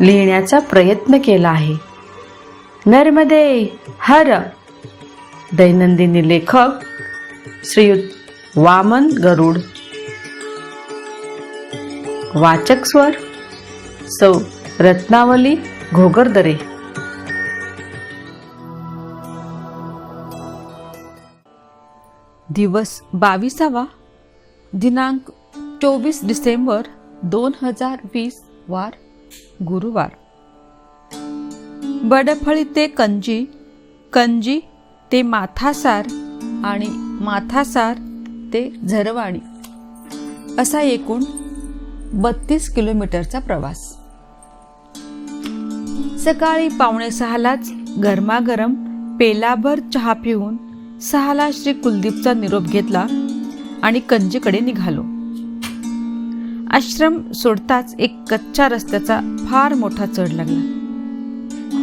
लिहिण्याचा प्रयत्न केला आहे. नर्मदे हर. दैनंदिनी लेखक श्रीयुत वामन गरुड. वाचक स्वर सौ रत्नावली घोगरदरे. दिवस बावीसावा दिनांक चोवीस डिसेंबर दोन हजार वीस वार. गुरुवार. बडफळी ते कंजी कंजी ते माथासार आणि माथासार ते झरवाणी असा एकूण बत्तीस किलोमीटरचा प्रवास. सकाळी पावणे सहालाच गरमागरम पेलाभर चहा पिऊन सहाला श्री कुलदीपचा निरोप घेतला आणि कंजीकडे निघालो. आश्रम सोडताच एक कच्च्या रस्त्याचा फार मोठा चढ लागला.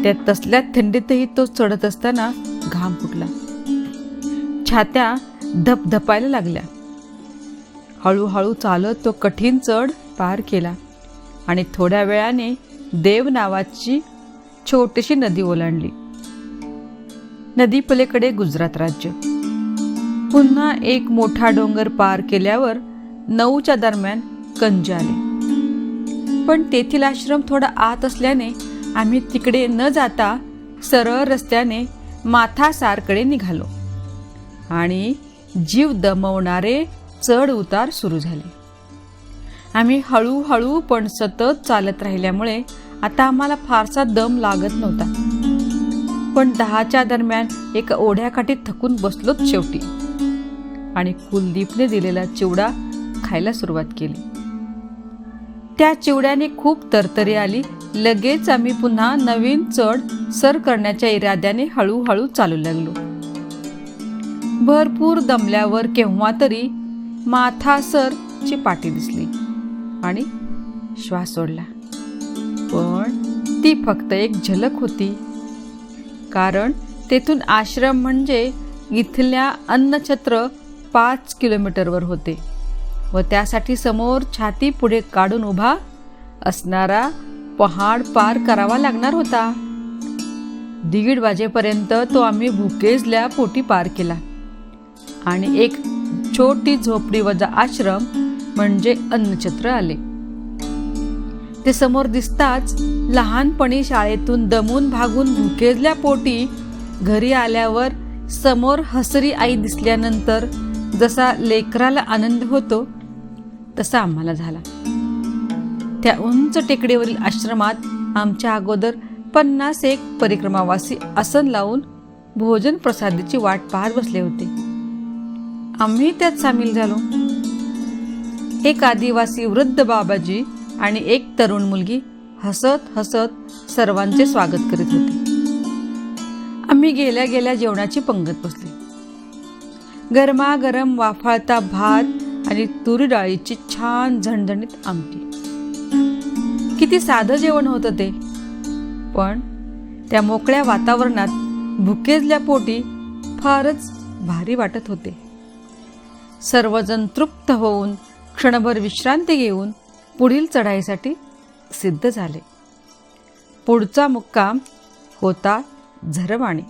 त्या तसल्या थंडीतही तो चढत असताना घाम फुटला. छात्या धपधपायला लागल्या. हळूहळू चालत तो कठीण चढ पार केला आणि थोड्या वेळाने देव नावाची छोटीशी नदी ओलांडली. नदी पलीकडे गुजरात राज्य. पुन्हा एक मोठा डोंगर पार केल्यावर नऊच्या दरम्यान कंजाले. पण तेथील आश्रम थोडा आत असल्याने आम्ही तिकडे न जाता सरळ रस्त्याने माथासारकडे निघालो. आणि जीव दमवणारे चढ उतार सुरू झाले. आम्ही हळूहळू पण सतत चालत राहिल्यामुळे आता आम्हाला फारसा दम लागत नव्हता. पण दहाच्या दरम्यान एका ओढ्याकाठी थकून बसलोच शेवटी. आणि कुलदीपने दिलेला चिवडा खायला सुरुवात केली. त्या चिवड्याने खूप तरतरी आली. लगेच आम्ही पुन्हा नवीन चढ सर करण्याच्या इराद्याने हळूहळू चालू लागलो. भरपूर दमल्यावर केव्हा तरी माथासरची पाठी दिसली आणि श्वास सोडला. पण ती फक्त एक झलक होती. कारण तेथून आश्रम म्हणजे इथल्या अन्नछत्र पाच किलोमीटरवर होते. व त्यासाठी समोर छाती पुढे काढून उभा असणारा पहाड पार करावा लागणार होता. दीड वाजेपर्यंत तो आम्ही भुकेजल्या पोटी पार केला. आणि एक छोटी झोपडी वजा आश्रम म्हणजे अन्नछत्र आले. ते समोर दिसताच लहानपणी शाळेतून दमून भागून भुकेजल्या पोटी घरी आल्यावर समोर हसरी आई दिसल्यानंतर जसा लेकराला आनंद होतो तसा आम्हाला झाला. त्या उंच टेकडीवरील आश्रमात आमच्या अगोदर पन्नास एक परिक्रमावासी आसन लावून भोजन प्रसादीची वाट पाहत बसले होते. आम्ही त्यात सामील झालो. एक आदिवासी वृद्ध बाबाजी आणि एक तरुण मुलगी हसत हसत सर्वांचे स्वागत करीत होते. आम्ही गेल्या गेल्या जेवणाची पंगत बसली. गरमागरम वाफाळता भात आणि तुरी डाळीची छान झणझणीत आमटी. किती साधं जेवण होतं ते. पण त्या मोकळ्या वातावरणात भुकेजल्या पोटी फारच भारी वाटत होते. सर्वजण तृप्त होऊन क्षणभर विश्रांती घेऊन पुढील चढाईसाठी सिद्ध झाले. पुढचा मुक्काम होता झरवाणी.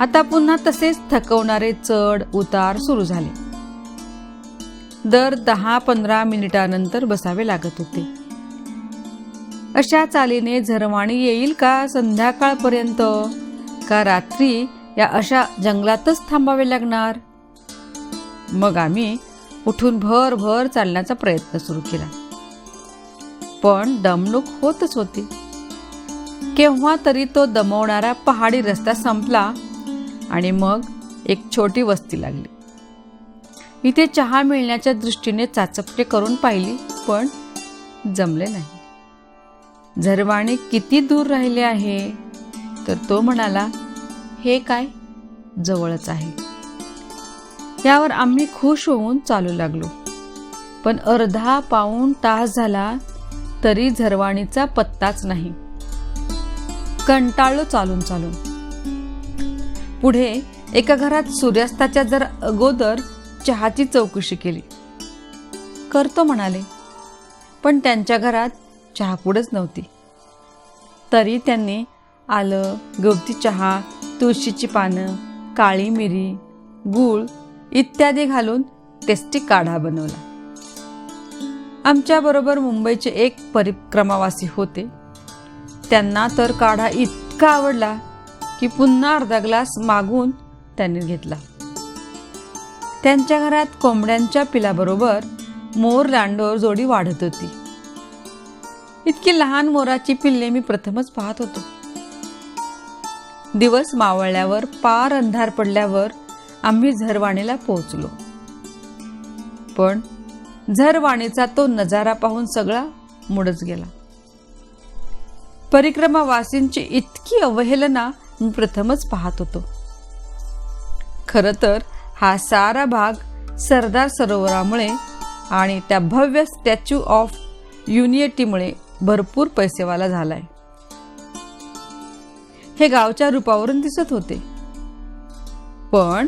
आता पुन्हा तसेच थकवणारे चढ उतार सुरू झाले. दर दहा पंधरा मिनिटानंतर बसावे लागत होते. अशा चालीने झरवाणी येईल का संध्याकाळपर्यंत? का रात्री या अशा जंगलातच थांबावे लागणार? मग आम्ही उठून भर भर चालण्याचा प्रयत्न सुरू केला. पण दमणूक होतच होती. केव्हा तरी तो दमवणारा पहाडी रस्ता संपला आणि मग एक छोटी वस्ती लागली. इथे चहा मिळण्याच्या दृष्टीने चाचपटे करून पाहिली पण जमले नाही. झरवाणे किती दूर राहिले आहे? तर तो म्हणाला हे काय? जवळच आहे. यावर आम्ही खुश होऊन चालू लागलो. पण अर्धा पाऊण तास झाला तरी झरवाणीचा पत्ताच नाही. कंटाळलो चालून चालून. पुढे एका घरात सूर्यास्ताच्या जर अगोदर चहाची चौकशी केली. करतो म्हणाले पण त्यांच्या घरात चहापूडच नव्हती. तरी त्यांनी आलं गवती चहा तुळशीची पानं काळी मिरी गूळ इत्यादी घालून टेस्टी काढा बनवला. आमच्याबरोबर मुंबईचे एक परिक्रमावासी होते. त्यांना तर काढा इतका आवडला की पुन्हा अर्धा ग्लास मागून त्यांनी घेतला. त्यांच्या घरात कोंबड्यांच्या पिलाबरोबर मोर लांडोर जोडी वाढत होती. इतकी लहान मोराची पिल्ले मी प्रथमच पाहत होतो. दिवस मावळल्यावर पार अंधार पडल्यावर आम्ही झरवाणीला पोहोचलो. पण झरवाणीचा तो नजारा पाहून सगळा मुडच गेला. परिक्रमावासींची इतकी अवहेलना मी प्रथमच पाहत होतो. खर तर हा सारा भाग सरदार सरोवरामुळे आणि त्या भव्य स्टॅच्यू ऑफ युनियटीमुळे भरपूर पैसेवाला झालाय. हे गावच्या रूपावरून दिसत होते. पण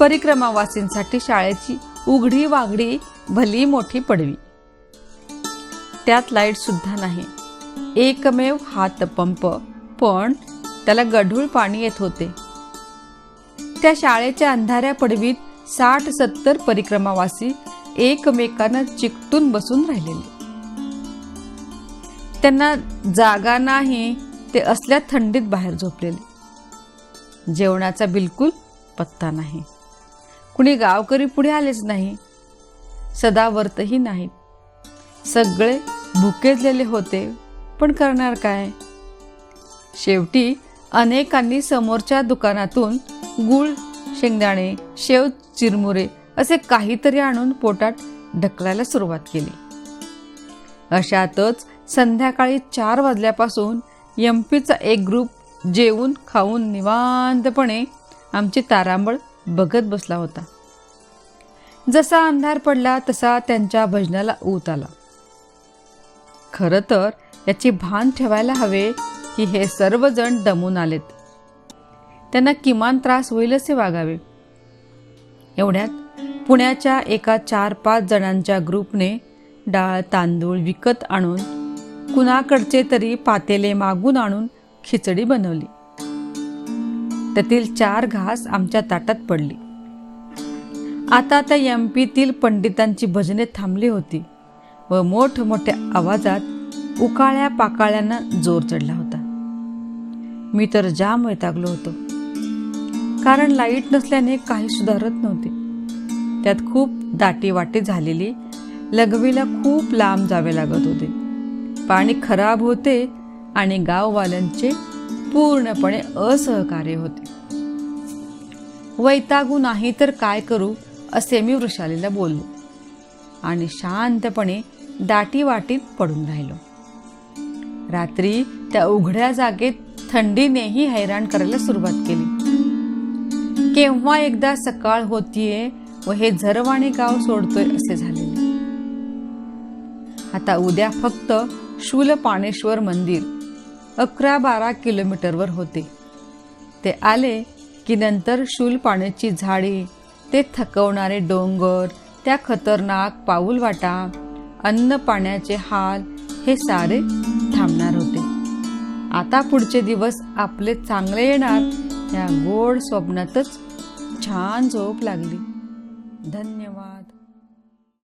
परिक्रमावासींसाठी शाळेची उघडी वाघडी भली मोठी पडवी. त्यात लाइट सुद्धा नाही. एकमेव हातपंप. पण त्याला गढूळ पाणी येत होते. त्या शाळेच्या अंधाऱ्या पडवीत साठ सत्तर परिक्रमावासी एकमेकांना चिकटून बसून राहिलेले. त्यांना जागा नाही ते असल्या थंडीत बाहेर झोपलेले. जेवणाचा बिलकुल पत्ता नाही. कुणी गावकरी पुढे आलेच नाही. सदावर्तही नाहीत. सगळे भुकेजलेले होते पण करणार काय? शेवटी अनेकांनी समोरच्या दुकानातून गूळ शेंगदाणे शेव चिरमुरे असे काहीतरी आणून पोटात ढकलायला सुरुवात केली. अशातच संध्याकाळी चार वाजल्यापासून यमपीचा एक ग्रुप जेवून खाऊन निवांतपणे आमची तारांबळ बघत बसला होता. जसा अंधार पडला तसा त्यांच्या भजनाला ऊत आला. खरं तर याची भान ठेवायला हवे की हे सर्वजण दमून आलेत. त्यांना किमान त्रास होईल असे वागावे. एवढ्यात पुण्याच्या एका चार पाच जणांच्या ग्रुपने डाळ तांदूळ विकत आणून कुणाकडचे तरी पातेले मागून आणून खिचडी बनवली. त्यातील चार घास आमच्या ताटात पडली. आता त्या एम पीतील पंडितांची भजने थांबली होती व मोठमोठ्या आवाजात उकाळ्या पाकाळ्यांना जोर चढला होता. मी तर जाम वैतागलो होतो. कारण लाइट नसल्याने काही सुधारत नव्हते. त्यात खूप दाटीवाटी झालेली लघवीला खूप लांब जावे लागत होते. पाणी खराब होते आणि गाववाल्यांचे पूर्णपणे असहकार्य होते. वैतागू नाही तर काय करू असे मी वृषालीला बोललो आणि शांतपणे दाटी वाटीत पडून राहिलो. रात्री त्या उघड्या जागेत थंडीनेही हैराण करायला सुरुवात केली. केव्हा एकदा सकाळ होतीये व हे झरवाणी गाव सोडतोय असे झालेले आता उद्या फक्त शूलपाणेश्वर मंदिर अकरा बारा किलोमीटरवर होते. ते आले की नंतर शूलपाण्याची झाडी ते थकवणारे डोंगर त्या खतरनाक पाऊलवाटा अन्न पाण्याचे हाल हे सारे थांबणार होते. आता पुढचे दिवस आपले चांगले येणार या गोड स्वप्नातच छान झोप लागली. धन्यवाद.